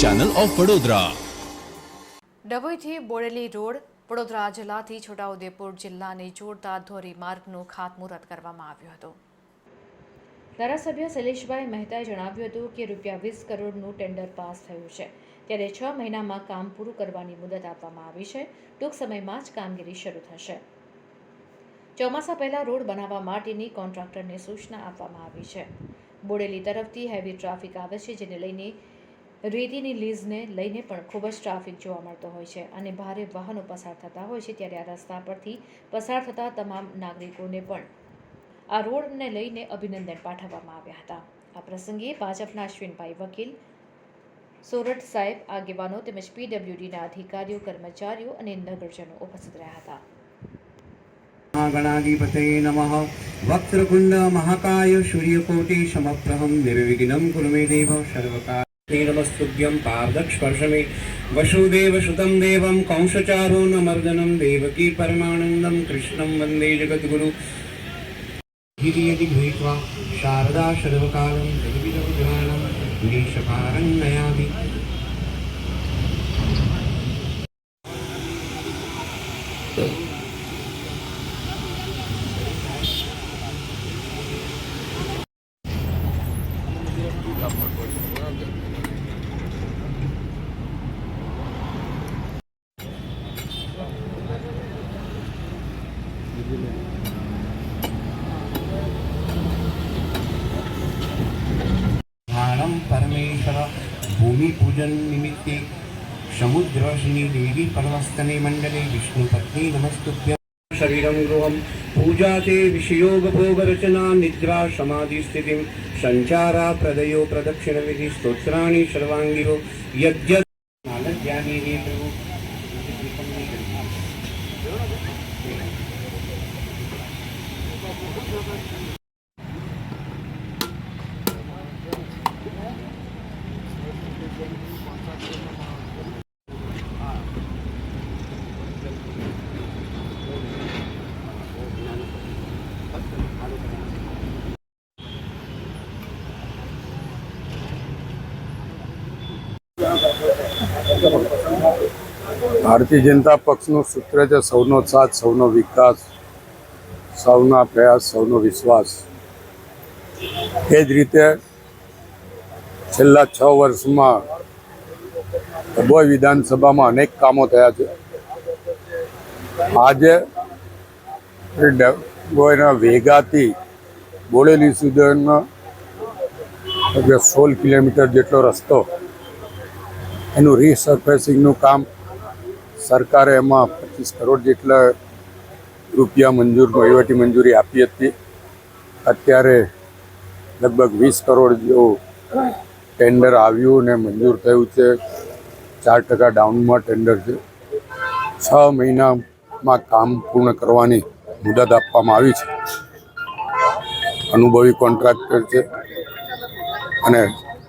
Channel of Vadodara ડભોઈથી Bodeli road Vadodara જિલ્લાથી છોટાઉદેપુર જિલ્લાને જોડતા ધોરીમાર્ગનું ખાતમુહૂર્ત કરવામાં આવ્યું હતું. ધારાસભ્ય શૈલેષભાઈ મહેતાએ જણાવ્યું હતું કે રૂપિયા વીસ કરોડનું ટેન્ડર પાસ થયું છે. ત્યારે છ મહિનામાં કામ પૂરું કરવાની મુદત આપવામાં આવી છે. ટૂંક સમયમાં જ કામગીરી શરૂ થશે. ચોમાસા પહેલા રોડ બનાવવા માટેની કોન્ટ્રાક્ટરને સૂચના આપવામાં આવી છે. બોડેલી તરફથી હેવી ટ્રાફિક આવે છે, જેને લઈને રેતીની લીઝને લઈને પણ ખૂબ જ ટ્રાફિક જોવા મળતો હોય છે અને ભારે વાહનો પસાર થતા હોય છે, ત્યારે આ રસ્તા પરથી પસાર થતા તમામ નાગરિકોને પણ આ રોડને લઈને અભિનંદન પાઠવવામાં આવ્યા હતા. આ પ્રસંગે ભાજપના અશ્વિનભાઈ વકીલ, સોરઠ સાહેબ, આગેવાનો તેમજ પીડબ્લ્યુડીના અધિકારીઓ, કર્મચારીઓ અને નગરજનો ઉપસ્થિત રહ્યા હતા. ગણાધિપતય નમઃ. વક્રકુંડ મહાકાય સૂર્યકોટિ સમપ્રહમ નિર્વિઘ્નમ કુરુમે દેવ સર્વકારી નમસ્તુભ્યમ પારદક્ષર્ષમે વસુદેવ સુતમ દેવમ કૌંસચારો નમર્દનમ દેવકી પરમાનંદમ કૃષ્ણમ વંદે જગદગુરુ હિરિયધિભૂત્વા શારદા સર્વકાલમ Thank you. પરમ પરમેશ્વર ભૂમિપૂજન નિમિત્તે સમુદ્રવશિની દેવી પરમસ્તને મંડલે વિષ્ણુપત્ની નમસ્તુભ્ય. શરીરમ ગૃહમ પૂજા તે વિષયોગભોગરચના નિદ્રા સમાધિસ્થિતિમ સંચારા પ્રદયો, પ્રદક્ષિણવિધિ સ્તોત્રાણી સર્વાંગીરો યજ્ઞ નાલજ્ઞાની પ્રભુ ભારતીય જનતા પક્ષનું સૂત્ર છે, સૌનો સાથ, સૌનો વિકાસ, સૌના પ્રયાસ, સૌનો વિશ્વાસ. એ જ રીતે છેલ્લા છ વર્ષમાં ડભોઈ વિધાનસભામાં અનેક કામો થયા છે. આજે ડભોઈના વેગાથી બોડેલી સુધીનો સોળ કિલોમીટર જેટલો રસ્તો, એનું રીસર્ફેસિંગનું કામ સરકારે એમાં પચીસ કરોડ જેટલા રૂપિયા મંજૂર વહીવટી મંજૂરી આપી હતી. અત્યારે લગભગ વીસ કરોડ જેવું ટેન્ડર આવ્યું ને મંજૂર થયું છે. ચાર ટકા ડાઉનમાં ટેન્ડર છે. છ મહિનામાં કામ પૂર્ણ કરવાની મુદત આપવામાં આવી છે. અનુભવી કોન્ટ્રાક્ટર છે. અને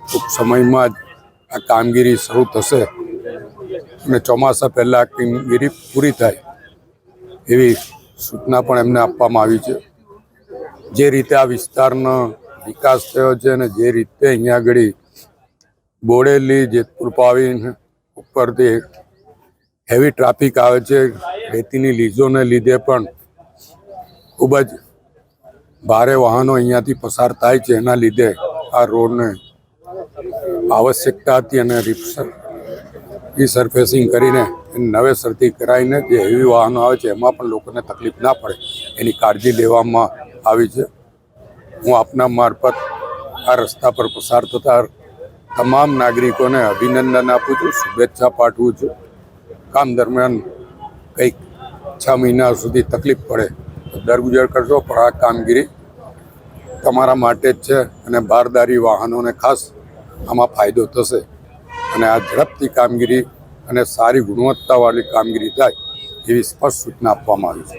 ટૂંક સમયમાં જ આ કામગીરી શરૂ થશે. અને ચોમાસા પહેલાં આ કામગીરી પૂરી થાય એવી સૂચના પણ એમને આપવામાં આવી છે. જે રીતે આ વિસ્તારનો વિકાસ થયો છે અને જે રીતે અહીંયા આગળ બોડેલી, જેતપુર પાવીને ઉપરથી હેવી ટ્રાફિક આવે છે. રેતીની લીઝોને લીધે પણ ખૂબ જ ભારે વાહનો અહીંયાથી પસાર થાય છે. એના લીધે આ રોડને આવશ્યકતા હતી અને રિસર્ફેસિંગ કરીને નવેસરથી કરાવીને જે હેવી વાહનો આવે છે, એમાં પણ લોકોને તકલીફ ના પડે. એની કાળજી લેવામાં આવી છે. હું આપના મારફત આ રસ્તા પર પસાર થતા તમામ નાગરિકોને અભિનંદન આપું છું, શુભેચ્છા પાઠવું છું. કામ દરમિયાન કંઈક છ મહિના સુધી તકલીફ પડે તો દરગુજર કરશો પણ આ કામગીરી તમારા માટે જ છે અને બારદારી વાહનોને ખાસ આમાં ફાયદો થશે. અને આ ઝડપથી કામગીરી અને સારી ગુણવત્તાવાળી કામગીરી થાય એવી સ્પષ્ટ સૂચના આપવામાં આવી છે.